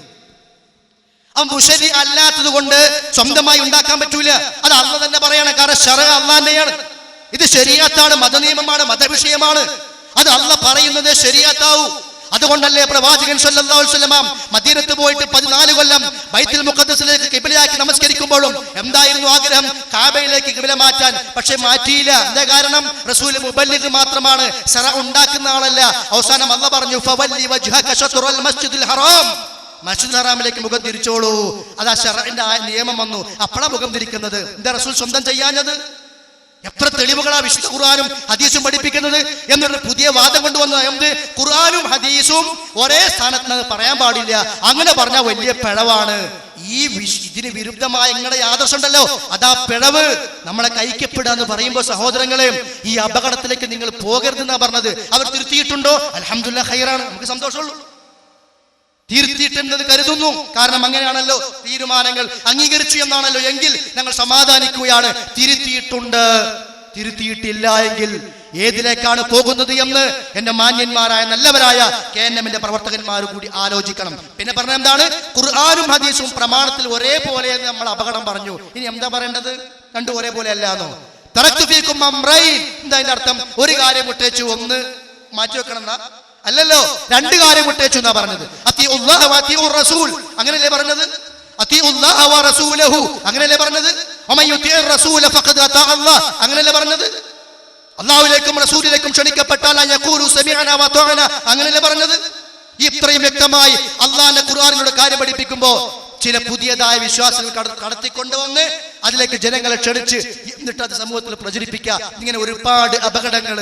ആ മുഷരി അല്ലാത്തത് കൊണ്ട് സ്വന്തമായി ഉണ്ടാക്കാൻ പറ്റൂല. അത് അള്ള തന്നെ പറയാണ്. കാരണം ഷറ അള്ളാന്റെയാണ് ഇത് ശരിയാത്താണ് മതനിയമമാണ് മതവിഷയമാണ്. അത് അള്ള പറയുന്നത് ശരിയാത്താവൂ. അതുകൊണ്ടല്ലേ പ്രവാചകൻ മദീനത്ത് പോയിട്ട് പതിനാല് കൊല്ലം ബൈത്തുൽ മുഖദ്ദസിലേക്ക് കിബിലയാക്കി നമസ്കരിക്കുമ്പോഴും എന്തായിരുന്നു ആഗ്രഹം? കാബയിലേക്ക് കിബില മാറ്റാൻ. പക്ഷെ മാറ്റിയില്ല. എന്താ കാരണം? റസൂൽ മുബല്ലിഗ് മാത്രമാണ്. സറ ഉണ്ടാക്കുന്ന ആളല്ല. അവസാനം അല്ല പറഞ്ഞു മസ്ജിദുൽ ഹറാം. മസ്ജിദുൽ ഹറാമിലേക്ക് മുഖം തിരിച്ചോളൂ. അതാ ഷറിന്റെ ആ നിയമം വന്നു. അപ്പളാ മുഖം തിരിക്കുന്നത്? എന്താ റസൂൽ സ്വന്തം ചെയ്യാഞ്ഞത്? എത്ര തെളിവുകളാ വിശുദ്ധ ഖുർആാനും ഹദീസും പഠിപ്പിക്കുന്നത് എന്നൊരു പുതിയ വാദം കൊണ്ടുവന്ന എന്ത്? ഖുർആാനും ഹദീസും ഒരേ സ്ഥാനത്ത് പറയാൻ പാടില്ല. അങ്ങനെ പറഞ്ഞ വലിയ പിഴവാണ്. ഈ ഇതിന് വിരുദ്ധമായ നിങ്ങളുടെ ആദർശം ഉണ്ടല്ലോ. അതാ പിഴവ്. നമ്മളെ കൈക്കപ്പെടുക എന്ന് പറയുമ്പോൾ സഹോദരങ്ങളെ ഈ അപകടത്തിലേക്ക് നിങ്ങൾ പോകരുതെന്നാ പറഞ്ഞത്. അവർ തിരുത്തിയിട്ടുണ്ടോ? അലഹമുല്ല ഹൈറാണ് നമുക്ക് സന്തോഷമുള്ളൂ. തിരുത്തിയിട്ടുണ്ടെന്ന് കരുതുന്നു. കാരണം അങ്ങനെയാണല്ലോ. തീരുമാനങ്ങൾ അംഗീകരിച്ചു എന്നാണല്ലോ. എങ്കിൽ ഞങ്ങൾ സമാധാനിക്കുകയാണ്. തിരുത്തിയിട്ടുണ്ട്. തിരുത്തിയിട്ടില്ല എങ്കിൽ ഏതിലേക്കാണ് പോകുന്നത് എന്ന് എന്റെ മാന്യന്മാരായ നല്ലവരായ കെ എൻ എമ്മിന്റെ പ്രവർത്തകന്മാർ കൂടി ആലോചിക്കണം. പിന്നെ പറഞ്ഞ എന്താണ്? ഖുർആാനും ഹദീസും പ്രമാണത്തിൽ ഒരേപോലെ നമ്മൾ അപകടം പറഞ്ഞു. ഇനി എന്താ പറയേണ്ടത്? രണ്ടും ഒരേപോലെ അല്ലാന്നോ തറക്കുഫീക്കും എന്താ അതിന്റെ അർത്ഥം? ഒരു കാര്യം വിട്ടേച്ചു ഒന്ന് മാറ്റി വെക്കണം എന്നാ അല്ലല്ലോ രണ്ട് കാര്യം വിട്ടേച്ചു എന്നാ പറഞ്ഞത്. റസൂൽ. അങ്ങനെയല്ലേ പറഞ്ഞത്? അങ്ങനെയല്ലേ പറഞ്ഞത്? അങ്ങനല്ലേ പറഞ്ഞത്? അള്ളാഹുലേക്കും റസൂലിലേക്കും ക്ഷണിക്കപ്പെട്ടാൽ അങ്ങനെയല്ലേ പറഞ്ഞത്? ഇത്രയും വ്യക്തമായി അള്ളാഹിന്റെ ഖുർആനിലൂടെ കാര്യം പഠിപ്പിക്കുമ്പോ ചില പുതിയതായ വിശ്വാസങ്ങൾ കടത്തിക്കൊണ്ട് വന്ന് അതിലേക്ക് ജനങ്ങളെ ക്ഷണിച്ച് എന്നിട്ട് അത് സമൂഹത്തിൽ പ്രചരിപ്പിക്കുക. ഇങ്ങനെ ഒരുപാട് അപകടങ്ങൾ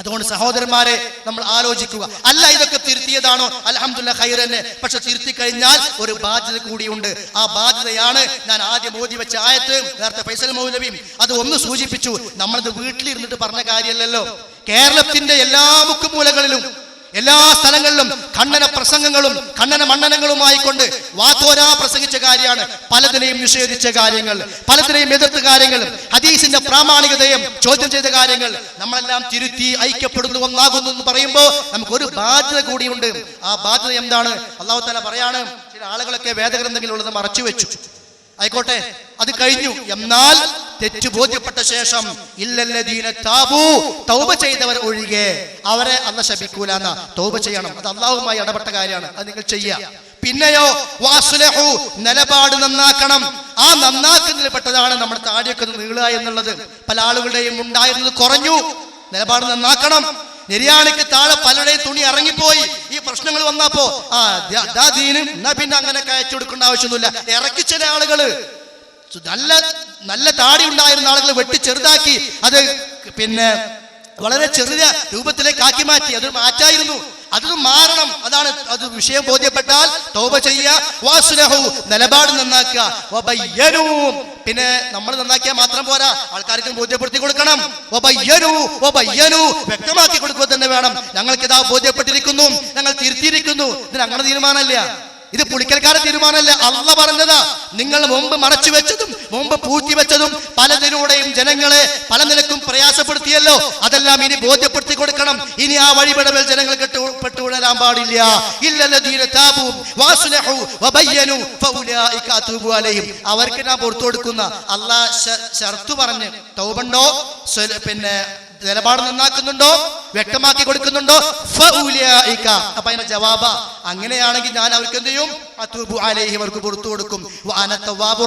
അതുകൊണ്ട് സഹോദരന്മാരെ നമ്മൾ ആലോചിക്കുക. അല്ല ഇതൊക്കെ തിരുത്തിയതാണോ? അലഹമുല്ല ഖൈർ തന്നെ. പക്ഷെ തിരുത്തി കഴിഞ്ഞാൽ ഒരു ബാധ്യത കൂടിയുണ്ട്. ആ ബാധ്യതയാണ് ഞാൻ ആദ്യം ഓതി വെച്ച ആയത്ത് നേരത്തെ ഫൈസൽ മൗലവിയും അത് ഒന്ന് സൂചിപ്പിച്ചു. നമ്മളത് വീട്ടിലിരുന്നിട്ട് പറഞ്ഞ കാര്യമല്ലല്ലോ. കേരളത്തിന്റെ എല്ലാ മുക്കുമൂലകളിലും എല്ലാ സ്ഥലങ്ങളിലും ഖണ്ഡന പ്രസംഗങ്ങളും ഖണ്ഡന മണ്ഡനങ്ങളുമായി കൊണ്ട് വാത്തോരാ പ്രസംഗിച്ച കാര്യമാണ്. പലതിനെയും നിഷേധിച്ച കാര്യങ്ങൾ പലതിനെയും എതിർത്ത കാര്യങ്ങൾ ഹദീസിന്റെ പ്രാമാണികതയും ചോദ്യം ചെയ്ത കാര്യങ്ങൾ നമ്മളെല്ലാം തിരുത്തി ഐക്യപ്പെടുന്നു ഒന്നാകുന്നു എന്ന് പറയുമ്പോൾ നമുക്ക് ഒരു ബാധ്യത കൂടിയുണ്ട്. ആ ബാധ്യത എന്താണ്? അള്ളാഹു താല പറയാണ് ചില ആളുകളൊക്കെ വേദഗ്രന്ഥങ്ങളുള്ളത് മറച്ചു വെച്ചു. ആയിക്കോട്ടെ അത് കഴിഞ്ഞു. എന്നാൽ തെറ്റ് ബോധ്യപ്പെട്ട ശേഷം ഇല്ലല്ലദീന താബു തൗബ ചെയ്തവർ ഒഴികെ അവരെ അന്ന് ശപിക്കൂല എന്ന തൗബ ചെയ്യണം. അത് അള്ളാഹുമായി ഇടപെട്ട കാര്യമാണ്. അത് നിങ്ങൾ ചെയ്യുക പിന്നെയോ വാസുലഹു നിലപാട് നന്നാക്കണം. ആ നന്നാക്കുന്നതിൽ പെട്ടതാണ് നമ്മുടെ താടിയൊക്കെ ഒന്ന് നീളുക എന്നുള്ളത്. പല ആളുകളുടെയും ഉണ്ടായിരുന്നത് കുറഞ്ഞു. നിലപാട് നന്നാക്കണം. നിര്യാണിക്ക് താഴെ പലരുടെയും തുണി ഇറങ്ങിപ്പോയി. ഈ പ്രശ്നങ്ങൾ വന്നപ്പോ ആ ദീനും എന്നാ പിന്നെ അങ്ങനെ അയച്ചു കൊടുക്കേണ്ട ആവശ്യമൊന്നുമില്ല. ഇറക്കി ചില ആളുകൾ. നല്ല നല്ല താടി ഉണ്ടായിരുന്ന ആളുകൾ വെട്ടി ചെറുതാക്കി അത് പിന്നെ വളരെ ചെറിയ രൂപത്തിലേക്ക് ആക്കി മാറ്റി. അത് മാറ്റായിരുന്നു. അത് മാറണം. അതാണ് അത് വിഷയം ബോധ്യപ്പെട്ടാൽ തോപ ചെയ്യുക. നിലപാട് നന്നാക്കുക. പിന്നെ നമ്മൾ നന്നാക്കിയാൽ മാത്രം പോരാ. ആൾക്കാർക്ക് ബോധ്യപ്പെടുത്തി കൊടുക്കണം. വ്യക്തമാക്കി കൊടുക്കുക തന്നെ വേണം. ഞങ്ങൾക്ക് ഇതാ ബോധ്യപ്പെട്ടിരിക്കുന്നു. ഞങ്ങൾ തിരുത്തിയിരിക്കുന്നു. ഇതിന് അങ്ങനെ തീരുമാനമല്ല. ഇത് പുളിക്കൽക്കാരുടെ തീരുമാനമല്ല. അല്ല പറഞ്ഞതാ. നിങ്ങൾ മുമ്പ് മറച്ചു വെച്ചതും മുമ്പ് പൂഴ്ത്തി വെച്ചതും പലതിലൂടെയും ജനങ്ങളെ പല നിലക്കും പ്രയാസപ്പെടുത്തിയല്ലോ. അതെല്ലാം ഇനി ബോധ്യപ്പെടുത്തി കൊടുക്കണം. ഇനി ആ വഴിപെടവിൽ ജനങ്ങൾ പെട്ടുവിടാൻ പാടില്ല. അവർക്ക് ഞാൻ പുറത്തു കൊടുക്കുന്ന അള്ളാ ഷർത്തു പറഞ്ഞ് തൗബണ്ടോ പിന്നെ നിലപാട് നന്നാക്കുന്നുണ്ടോ? വ്യക്തമാക്കി കൊടുക്കുന്നുണ്ടോ. അപ്പൊ അതിന്റെ ജവാബ. അങ്ങനെയാണെങ്കിൽ ഞാൻ അവർക്ക് എന്ത് ചെയ്യും? അത്തൂബു അലൈഹി അവർക്ക് പുറത്തു കൊടുക്കും.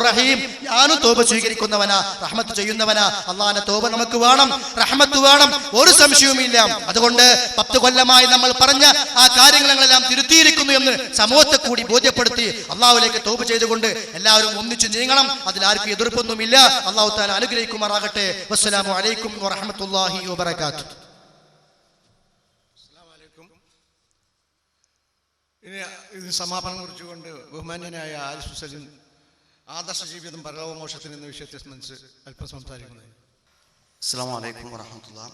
റഹീം. ഞാനും തോപ സ്വീകരിക്കുന്നവനാ റഹ്മത്ത് ചെയ്യുന്നവനാ. അള്ളാഹിന്റെ തോപ നമുക്ക് വേണം റഹ്മത്ത് വേണം ഒരു സംശയവുമില്ല. അതുകൊണ്ട് പത്ത് കൊല്ലമായി നമ്മൾ പറഞ്ഞ ആ കാര്യങ്ങളെല്ലാം തിരുത്തിയിരിക്കുന്നു എന്ന് സമൂഹത്തെ കൂടി ബോധ്യപ്പെടുത്തി അള്ളാഹുലേക്ക് തോപ ചെയ്തുകൊണ്ട് എല്ലാവരും ഒന്നിച്ചു നീങ്ങണം. അതിലാർക്കും എതിർപ്പൊന്നുമില്ല. അള്ളാഹു താല അനുഗ്രഹിക്കുമാറാകട്ടെ. വസ്സലാമു അലൈക്കും വറഹമത്തുല്ലാഹി വബറകാതുഹു. ഇനി ഇത് സമാപനം കുറിച്ചുകൊണ്ട് ബഹുമാന്യനായ ആരിഫ് സലിം ആദർശ ജീവിതം പരലോകമോക്ഷത്തിന് എന്ന വിഷയത്തെ സംബന്ധിച്ച് അല്പം സംസാരിക്കുന്നത് السلام عليكم ورحمة الله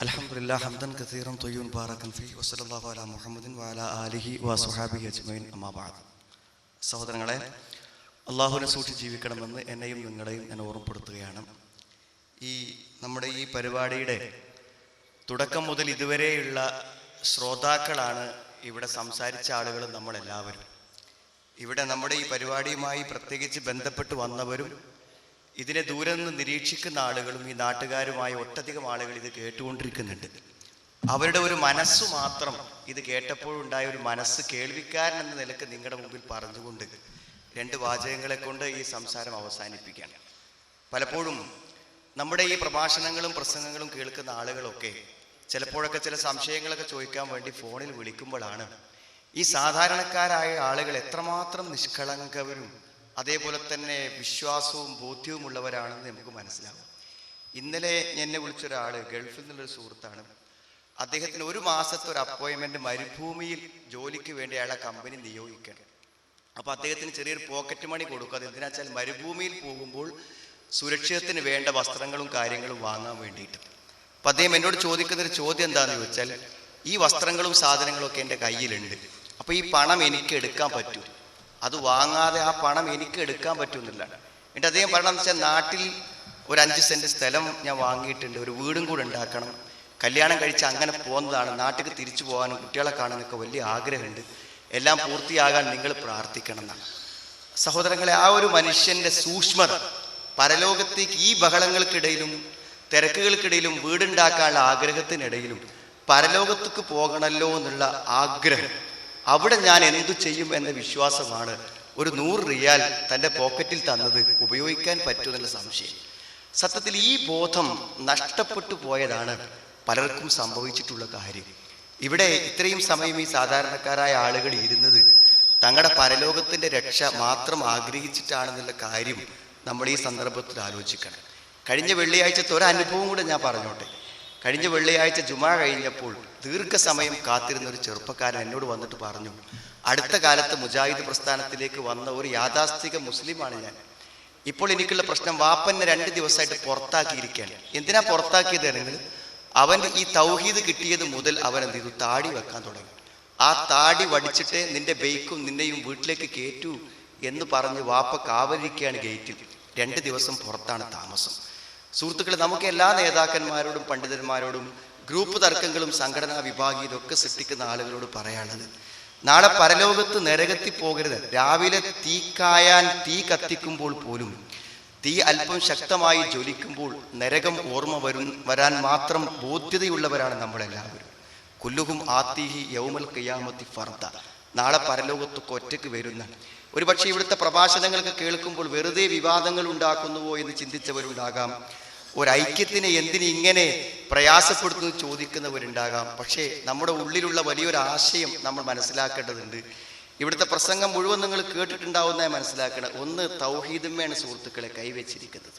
الحمد لله حمدا كثيرا طيبا مباركا فيه وصلى الله على محمد وعلى آله وصحابه أجمعين أما بعد സഹോദരങ്ങളെ അള്ളാഹുവിനെ സൂക്ഷിച്ച് ജീവിക്കണമെന്ന് എന്നെയും നിങ്ങളെയും ഞാൻ ഓർമ്മപ്പെടുത്തുകയാണ് ഈ നമ്മുടെ ഈ പരിപാടിയുടെ തുടക്കം മുതൽ ഇതുവരെയുള്ള ശ്രോതാക്കളാണ് ഇവിടെ സംസാരിച്ച ആളുകൾ നമ്മളെല്ലാവരും. ഇവിടെ നമ്മുടെ ഈ പരിപാടിയുമായി പ്രത്യേകിച്ച് ബന്ധപ്പെട്ട് വന്നവരും ഇതിനെ ദൂരെ നിന്ന് നിരീക്ഷിക്കുന്ന ആളുകളും ഈ നാട്ടുകാരുമായ ഒട്ടധികം ആളുകൾ ഇത് കേട്ടുകൊണ്ടിരിക്കുന്നുണ്ട്. അവരുടെ ഒരു മനസ്സ് മാത്രം ഇത് കേട്ടപ്പോഴുണ്ടായ ഒരു മനസ്സ് കേൾവിക്കാരൻ എന്ന നിലയ്ക്ക് നിങ്ങളുടെ മുമ്പിൽ പറഞ്ഞുകൊണ്ട് രണ്ട് വാചകങ്ങളെ കൊണ്ട് ഈ സംസാരം അവസാനിപ്പിക്കുകയാണ്. പലപ്പോഴും നമ്മുടെ ഈ പ്രഭാഷണങ്ങളും പ്രസംഗങ്ങളും കേൾക്കുന്ന ആളുകളൊക്കെ ചിലപ്പോഴൊക്കെ ചില സംശയങ്ങളൊക്കെ ചോദിക്കാൻ വേണ്ടി ഫോണിൽ വിളിക്കുമ്പോഴാണ് ഈ സാധാരണക്കാരായ ആളുകൾ എത്രമാത്രം നിഷ്കളങ്കവരും അതേപോലെ തന്നെ വിശ്വാസവും ബോധ്യവും ഉള്ളവരാണെന്ന് നമുക്ക് മനസ്സിലാവും. ഇന്നലെ എന്നെ വിളിച്ചൊരാൾ ഗൾഫിൽ നിന്നുള്ളൊരു സുഹൃത്താണ്. അദ്ദേഹത്തിന് ഒരു മാസത്തെ ഒരു അപ്പോയിൻമെന്റ് മരുഭൂമിയിൽ ജോലിക്ക് വേണ്ടി അയാളെ കമ്പനി നിയോഗിക്കണം. അപ്പോൾ അദ്ദേഹത്തിന് ചെറിയൊരു പോക്കറ്റ് മണി കൊടുക്കുക അത് എന്തിനാ വെച്ചാൽ മരുഭൂമിയിൽ പോകുമ്പോൾ സുരക്ഷിതത്തിന് വേണ്ട വസ്ത്രങ്ങളും കാര്യങ്ങളും വാങ്ങാൻ വേണ്ടിയിട്ട്. അപ്പൊ അദ്ദേഹം എന്നോട് ചോദിക്കുന്ന ഒരു ചോദ്യം എന്താണെന്ന് ചോദിച്ചാൽ ഈ വസ്ത്രങ്ങളും സാധനങ്ങളും ഒക്കെ എന്റെ കയ്യിലുണ്ട്. അപ്പോൾ ഈ പണം എനിക്ക് എടുക്കാൻ പറ്റൂ. അത് വാങ്ങാതെ ആ പണം എനിക്ക് എടുക്കാൻ പറ്റുന്നില്ല എന്നിട്ട് അദ്ദേഹം പറയണമെന്ന് വെച്ചാൽ നാട്ടിൽ ഒരു അഞ്ച് സെന്റ് സ്ഥലം ഞാൻ വാങ്ങിയിട്ടുണ്ട് ഒരു വീടും കൂടെ ഉണ്ടാക്കണം. കല്യാണം കഴിച്ച് അങ്ങനെ പോകുന്നതാണ് നാട്ടിൽ തിരിച്ചു പോകാനും കുട്ടികളെ കാണാനൊക്കെ വലിയ ആഗ്രഹമുണ്ട്. എല്ലാം പൂർത്തിയാകാൻ നിങ്ങൾ പ്രാർത്ഥിക്കണം എന്നാണ്. സഹോദരങ്ങളെ ആ ഒരു മനുഷ്യന്റെ സൂക്ഷ്മത പരലോകത്തേക്ക് ഈ ബഹളങ്ങൾക്കിടയിലും തിരക്കുകൾക്കിടയിലും വീടുണ്ടാക്കാനുള്ള ആഗ്രഹത്തിനിടയിലും പരലോകത്തേക്ക് പോകണമല്ലോ എന്നുള്ള ആഗ്രഹം. അവിടെ ഞാൻ എന്തു ചെയ്യും എന്ന വിശ്വാസമാണ് ഒരു നൂറ് റിയാൽ തന്റെ പോക്കറ്റിൽ തന്നത്. ഉപയോഗിക്കാൻ പറ്റുമെന്നുള്ള സംശയം. സത്യത്തിൽ ഈ ബോധം നഷ്ടപ്പെട്ടു പോയതാണ് പലർക്കും സംഭവിച്ചിട്ടുള്ള കാര്യം. ഇവിടെ ഇത്രയും സമയം ഈ സാധാരണക്കാരായ ആളുകൾ ഇരുന്നത് തങ്ങളുടെ പരലോകത്തിന്റെ രക്ഷ മാത്രം ആഗ്രഹിച്ചിട്ടാണെന്നുള്ള കാര്യം നമ്മൾ ഈ സന്ദർഭത്തിൽ ആലോചിക്കണം. കഴിഞ്ഞ വെള്ളിയാഴ്ചത്തെ ഒരു അനുഭവം കൂടെ ഞാൻ പറഞ്ഞോട്ടെ. കഴിഞ്ഞ വെള്ളിയാഴ്ച ജുമാ കഴിഞ്ഞപ്പോൾ ദീർഘസമയം കാത്തിരുന്ന ഒരു ചെറുപ്പക്കാരൻ എന്നോട് വന്നിട്ട് പറഞ്ഞു അടുത്ത കാലത്ത് മുജാഹിദ് പ്രസ്ഥാനത്തിലേക്ക് വന്ന ഒരു യാഥാസ്ഥിക മുസ്ലിമാണ് ഞാൻ. ഇപ്പോൾ എനിക്കുള്ള പ്രശ്നം വാപ്പനെ രണ്ട് ദിവസമായിട്ട് പുറത്താക്കിയിരിക്കുകയാണ്. എന്തിനാ പുറത്താക്കിയത് നിങ്ങൾ അവന്റെ ഈ തൗഹീദ് കിട്ടിയത് മുതൽ അവൻ എന്ത് ചെയ്തു? താടി വെക്കാൻ തുടങ്ങി. ആ താടി വടിച്ചിട്ട് നിന്റെ ബൈക്കും നിന്നെയും വീട്ടിലേക്ക് കയറ്റൂ എന്ന് പറഞ്ഞ് വാപ്പ കാവലിരിക്കുകയാണ് ഗേറ്റിൽ. രണ്ട് ദിവസം പുറത്താണ് താമസം. സുഹൃത്തുക്കളെ നമുക്ക് എല്ലാ നേതാക്കന്മാരോടും പണ്ഡിതന്മാരോടും ഗ്രൂപ്പ് തർക്കങ്ങളും സംഘടനാ വിഭാഗീയത ഒക്കെ സൃഷ്ടിക്കുന്ന ആളുകളോട് പറയാനുള്ളത്. നാളെ പരലോകത്ത് നരകത്തി പോകരുത്. രാവിലെ തീക്കായാൻ കായാൻ തീ കത്തിക്കുമ്പോൾ പോലും തീ അല്പം ശക്തമായി ജ്വലിക്കുമ്പോൾ നരകം ഓർമ്മ വരും വരാൻ മാത്രം ബോധ്യതയുള്ളവരാണ് നമ്മളെല്ലാവരും. കുല്ലുഹും ആത്തിഹി യൗമൽ കയ്യാമത്തി ഫർദ. നാളെ പരലോകത്തൊക്കെ ഒറ്റയ്ക്ക് വരുന്ന. ഒരു പക്ഷേ ഇവിടുത്തെ പ്രഭാഷണങ്ങളൊക്കെ കേൾക്കുമ്പോൾ വെറുതെ വിവാദങ്ങൾ ഉണ്ടാക്കുന്നുവോ എന്ന് ചിന്തിച്ചവരുണ്ടാകാം. ഒരൈക്യത്തിനെ എന്തിന് ഇങ്ങനെ പ്രയാസപ്പെടുത്തുന്നു ചോദിക്കുന്നവരുണ്ടാകാം. പക്ഷേ നമ്മുടെ ഉള്ളിലുള്ള വലിയൊരു ആശയം നമ്മൾ മനസ്സിലാക്കേണ്ടതുണ്ട്. ഇവിടുത്തെ പ്രസംഗം മുഴുവൻ നിങ്ങൾ കേട്ടിട്ടുണ്ടാവുന്നതായി മനസ്സിലാക്കണം. ഒന്ന് തൗഹീദമ്മയാണ് സുഹൃത്തുക്കളെ കൈവച്ചിരിക്കുന്നത്.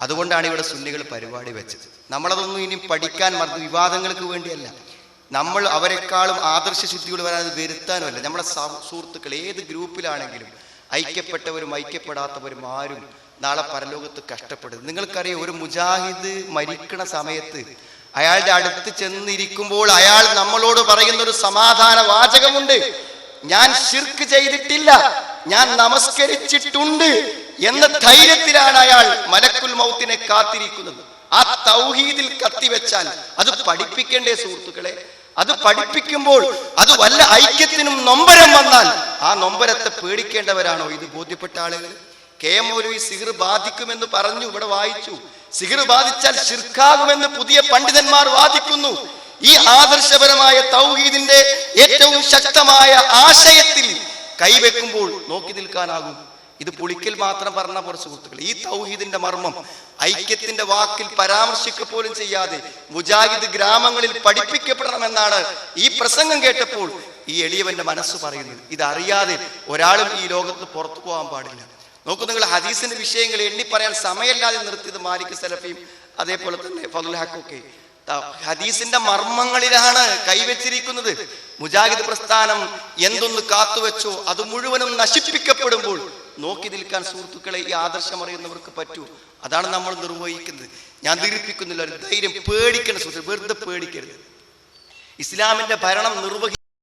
അതുകൊണ്ടാണ് ഇവിടെ സുന്നികൾ പരിപാടി വെച്ചത്. നമ്മളതൊന്നും ഇനി പഠിക്കാൻ മറന്നു വിവാദങ്ങൾക്ക് വേണ്ടിയല്ല. നമ്മൾ അവരെക്കാളും ആദർശ ശുദ്ധികൾ അത് വരുത്താനുമല്ല. നമ്മുടെ സുഹൃത്തുക്കൾ ഏത് ഗ്രൂപ്പിലാണെങ്കിലും ഐക്യപ്പെട്ടവരും ഐക്യപ്പെടാത്തവരും ആരും നാളെ പരലോകത്ത് കഷ്ടപ്പെടും. നിങ്ങൾക്കറിയാം ഒരു മുജാഹിദ് മരിക്കണ സമയത്ത് അയാളുടെ അടുത്ത് ചെന്നിരിക്കുമ്പോൾ അയാൾ നമ്മളോട് പറയുന്ന ഒരു സമാധാന വാചകമുണ്ട്. ഞാൻ ശിർക്ക് ചെയ്തിട്ടില്ല ഞാൻ നമസ്കരിച്ചിട്ടുണ്ട് എന്ന ധൈര്യത്തിലാണ് അയാൾ മലക്കുൽ മൗത്തിനെ കാത്തിരിക്കുന്നത്. ആ തൗഹീദിൽ കത്തിവെച്ചാൽ അത് പഠിപ്പിക്കേണ്ടേ സുഹൃത്തുക്കളെ? അത് പഠിപ്പിക്കുമ്പോൾ അത് വല്ല ഐക്യത്തിനും നൊമ്പരം വന്നാൽ ആ നൊമ്പരത്തെ പേടിക്കേണ്ടവരാണോ? ഇത് ബോധ്യപ്പെട്ട ആളുകൾ? കെ എം മൗലവി സിഹിർ ബാധിക്കുമെന്ന് പറഞ്ഞു ഇവിടെ വായിച്ചു. സിഹിർ ബാധിച്ചാൽ ശിർക്കാകുമെന്ന് പുതിയ പണ്ഡിതന്മാർ വാദിക്കുന്നു. ഈ ആദർശപരമായ തൗഹീദിന്റെ ഏറ്റവും ശക്തമായ ആശയത്തിൽ കൈവെക്കുമ്പോൾ നോക്കി നിൽക്കാനാകും. ഇത് പുളിക്കൽ മാത്രം പറഞ്ഞ പോലെ സുഹൃത്തുക്കൾ ഈ തൗഹീദിന്റെ മർമ്മം ഐക്യത്തിന്റെ വാക്കിൽ പരാമർശിക്ക പോലും ചെയ്യാതെ മുജാഹിദ് ഗ്രാമങ്ങളിൽ പഠിപ്പിക്കപ്പെടണമെന്നാണ് ഈ പ്രസംഗം കേട്ടപ്പോൾ ഈ എളിയവന്റെ മനസ്സ് പറയുന്നത്. ഇതറിയാതെ ഒരാളും ഈ ലോകത്ത് പുറത്തു പോകാൻ പാടില്ല. നോക്കൂ നിങ്ങൾ ഹദീസിന്റെ വിഷയങ്ങൾ എണ്ണി പറയാൻ സമയമില്ലാതെ നിർത്തിയത് മാലിക് സലഫിയും അതേപോലെ തന്നെ ഫതുൽ ഹദീസിന്റെ മർമ്മങ്ങളിലാണ് കൈവച്ചിരിക്കുന്നത്. മുജാഹിദ് പ്രസ്ഥാനം എന്തൊന്ന് കാത്തുവെച്ചോ അത് മുഴുവനും നശിപ്പിക്കപ്പെടുമ്പോൾ നോക്കി നിൽക്കാൻ സുഹൃത്തുക്കളെ ഈ ആദർശം അറിയുന്നവർക്ക് പറ്റൂ. അതാണ് നമ്മൾ നിർവഹിക്കുന്നത്. ഞാൻ ദീർഘിപ്പിക്കുന്നില്ല ഒരു ധൈര്യം പേടിക്കണം സുഹൃത്തുക്കൾ വെറുതെ പേടിക്കരുത്. ഇസ്ലാമിന്റെ ഭരണം നിർവഹി